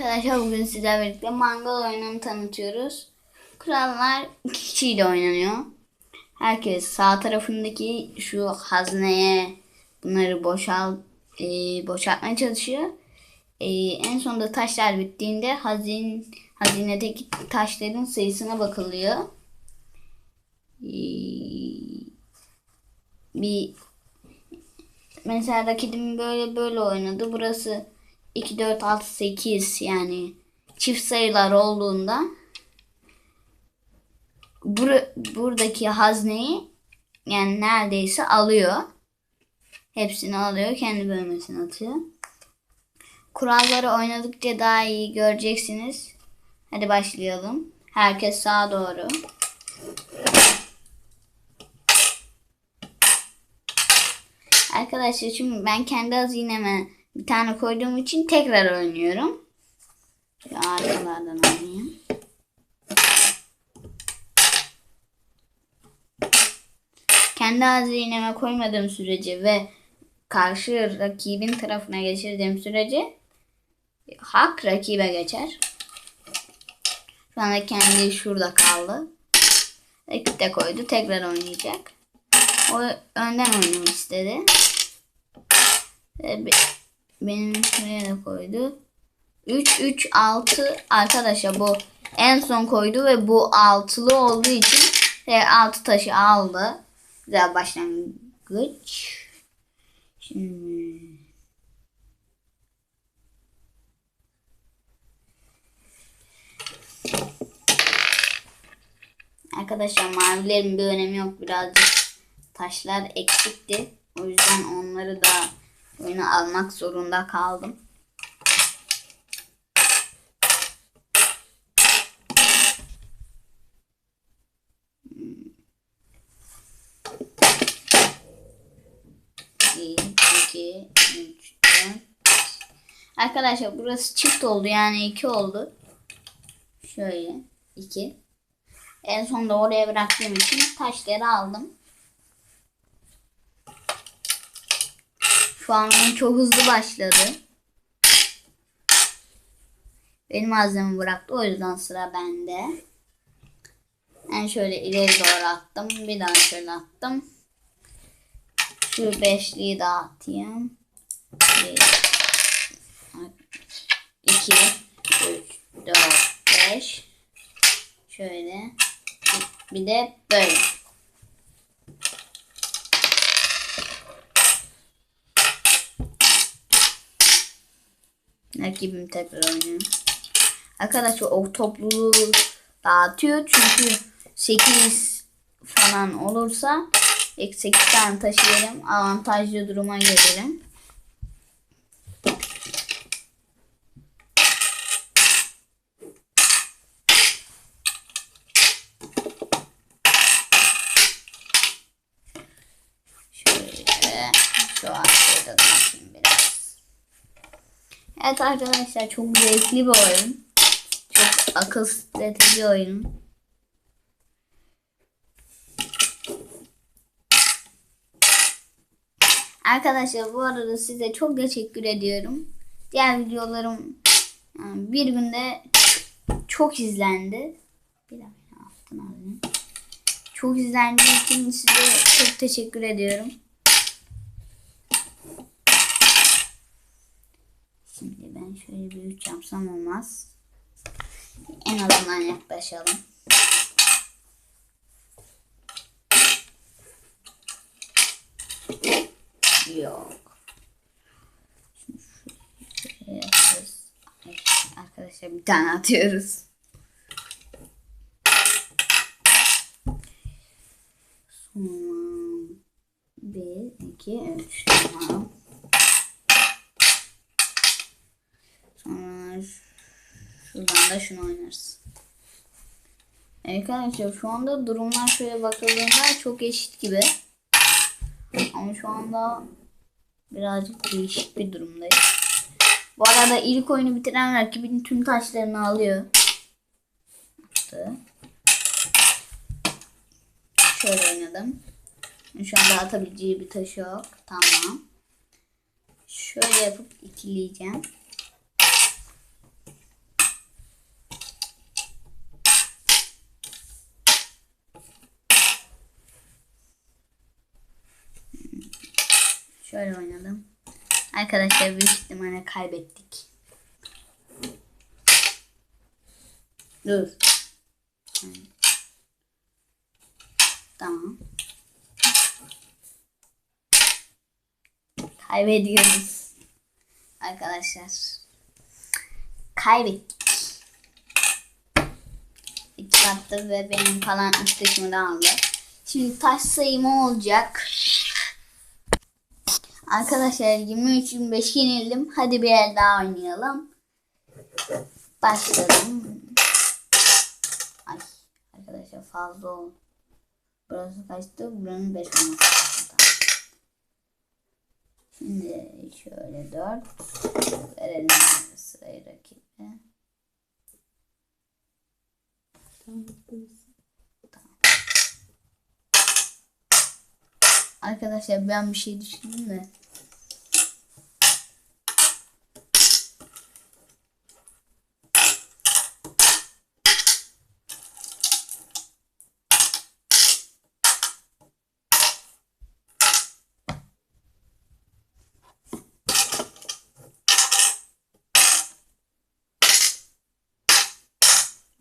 Arkadaşlar bugün sizlerle birlikte mangal oyununu tanıtıyoruz. Kurallar iki kişiyle oynanıyor. Herkes sağ tarafındaki şu hazneye bunları boşalt e, boşaltmaya çalışıyor. E, en sonunda taşlar bittiğinde hazin hazinedeki taşların sayısına bakılıyor. E, bir mesela rakibim böyle böyle oynadı. Burası 2, 4, 6, 8 yani çift sayılar olduğunda bur buradaki hazneyi yani neredeyse alıyor. Hepsini alıyor. Kendi bölmesine atıyor. Kuralları oynadıkça daha iyi göreceksiniz. Hadi başlayalım. Herkes sağa doğru. Arkadaşlar şimdi ben kendi hazineme bir tane koyduğum için tekrar oynuyorum. Şöyle arkalardan oynayayım. Kendi hazineme koymadığım sürece ve karşı rakibin tarafına geçirdiğim sürece hak rakibe geçer. Şu anda kendi şurada kaldı. Rakip de koydu. Tekrar oynayacak. O önden oynamak istedi. Ve benim şuraya da koydu. 3 3 6 arkadaşlar bu en son koydu ve bu altılı olduğu için ve altı taşı aldı. Güzel başlangıç. Şimdi Arkadaşlar mavilerin bir önemi yok. Birazcık taşlar eksikti. O yüzden onları da oyuna almak zorunda kaldım. Bir. Arkadaşlar burası çift oldu yani iki oldu. Şöyle iki. En sonunda oraya bıraktığım için taşları aldım. Şu an çok hızlı başladı. Benim malzememi bıraktı o yüzden sıra bende. Ben şöyle ileri doğru attım. Bir daha şöyle attım. Şu beşliği de atayım. Bir, iki, üç, dört, beş. Şöyle. Bir de böyle. Rakibim tekrar oynuyor. Arkadaşlar o topluluğu dağıtıyor. Çünkü 8 falan olursa eksi 8 tane taşıyarım. Avantajlı duruma gelirim. Şöyle şu arkaya da. Evet arkadaşlar çok zevkli bir oyun. Çok akıl strateji oyunu. Arkadaşlar bu arada size çok teşekkür ediyorum. Diğer videolarım bir günde çok izlendi. Bir dakika altın alayım. Çok izlendiği için size çok teşekkür ediyorum. Şimdi ben şöyle bir üç yapsam olmaz. En azından yaklaşalım. Yok. Arkadaşlar bir tane atıyoruz. Sonra bir, iki, üç. Tamam. Sonra şuradan da şunu oynarız. Arkadaşlar şu anda durumlar şöyle bakıldığında çok eşit gibi. Ama şu anda birazcık değişik bir durumdayız. Bu arada ilk oyunu bitiren rakibin tüm taşlarını alıyor. Şöyle oynadım. Şu anda atabileceği bir taşı yok. Tamam. Şöyle yapıp ikileyeceğim. Şöyle oynadım. Arkadaşlar büyük ihtimalle kaybettik. Dur. Tamam. Kaybediyoruz. Arkadaşlar. Kaybettik. İki attı ve benim falan üç dışımı aldı. Şimdi taş sayımı olacak. Arkadaşlar 23-25 yenildim. Hadi bir el daha oynayalım. Başladım. Ay arkadaşlar fazla oldu. Burası kaçtı? Buranın 5 olması. Tamam. Şimdi şöyle 4 verelim sırayı rakibe. Arkadaşlar ben bir şey düşündüm de.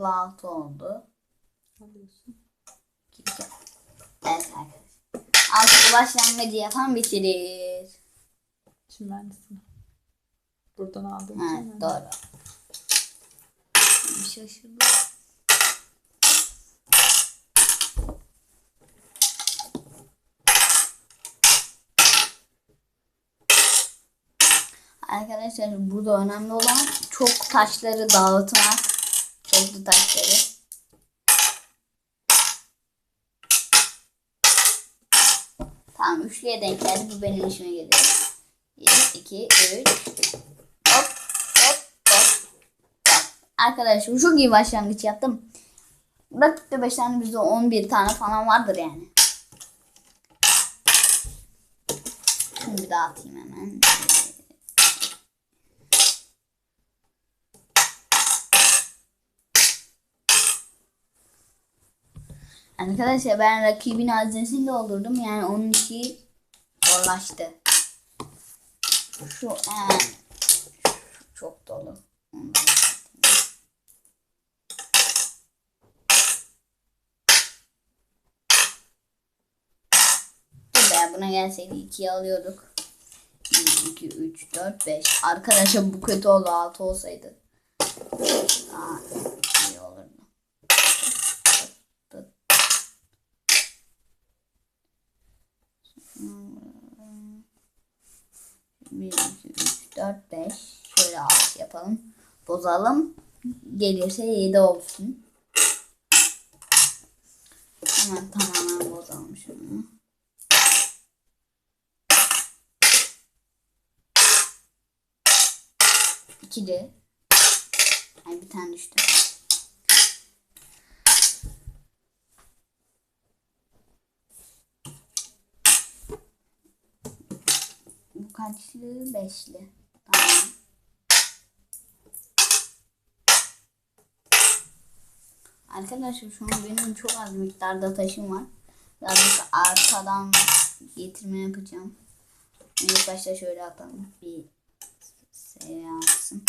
Altı oldu. Alıyorsun. Evet arkadaşlar. Başlangıcı yapan bitirir. Şimdi ben de sıra. Buradan aldığım Ha, için doğru. Şaşırdım. Arkadaşlar burada önemli olan çok taşları dağıtmak. Çoklu taşları. Tamam üçlüye denk geldi. Bu benim işime geliyor. 1, 2, 3. Hop hop hop. hop. Arkadaşlar çok iyi başlangıç yaptım. Rakipte 5 tane bizde 11 tane falan vardır yani. Şunu bir daha atayım hemen. Arkadaşlar ben rakibin haznesini doldurdum. Yani onun işi zorlaştı. Şu en çok dolu. Be buna gelseydi 2'yi alıyorduk. 1, 2, 3, 4, 5. Arkadaşlar bu kötü oldu 6 olsaydı. Aa, 1, 2, 3, 4, 5. Şöyle 6 yapalım. Bozalım. Gelirse 7 olsun. Hemen tamamen bozalım şunu. İki de. Ay bir tane düştü. Kaçlı? Beşli. Tamam. Arkadaşlar şu an benim çok az miktarda taşım var. Birazcık arkadan getirme yapacağım. İlk başta şöyle atalım. Bir seansın.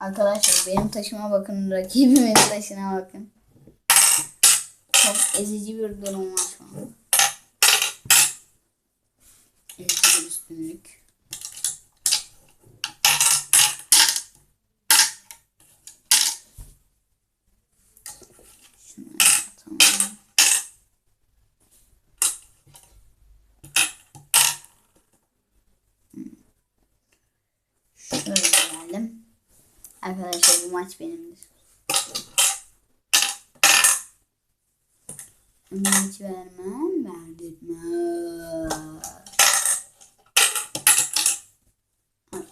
Arkadaşlar benim taşıma bakın, rakibimin taşına bakın. Çok ezici bir durum var şu an. Ezici bir üstünlük. Şöyle geldim. Arkadaşlar bu maç benimdir. Hiç vermem, verdirmem.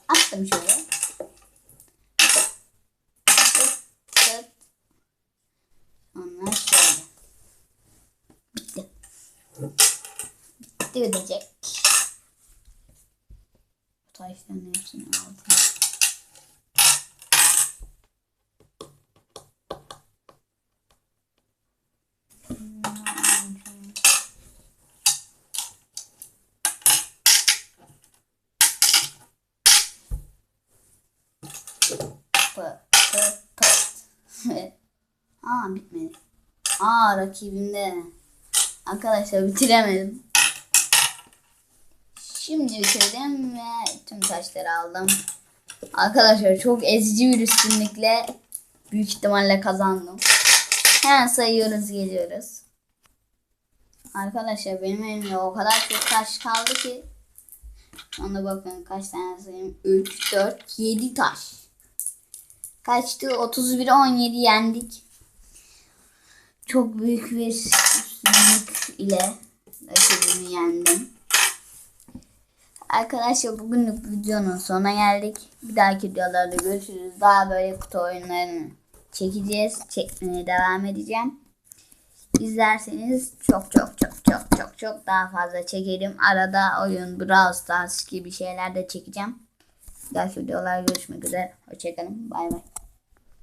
Attım şöyle. Sonra şöyle. Bitti. Bitti ödeyecek. Bu taşların hepsini aldım. Pı pı pı. Aa bitmedi. Aa rakibimde. Arkadaşlar bitiremedim. Şimdi bitirdim ve tüm taşları aldım. Arkadaşlar çok ezici bir üstünlükle büyük ihtimalle kazandım. Hemen sayıyoruz geliyoruz. Arkadaşlar benim elimde o kadar çok taş kaldı ki. Şu bakın kaç tane sayayım. 3, 4, 7 taş. Kaçtı? 31'e 17 yendik. Çok büyük bir üstünlük ile rakibimi yendim. Arkadaşlar bugünlük videonun sonuna geldik. Bir dahaki videolarda görüşürüz. Daha böyle kutu oyunlarını çekeceğiz. Çekmeye devam edeceğim. İzlerseniz çok çok çok çok çok çok daha fazla çekerim. Arada oyun, Brawl Stars gibi şeyler de çekeceğim. Dahaki videolarda görüşmek üzere. Hoşçakalın. Bay bay.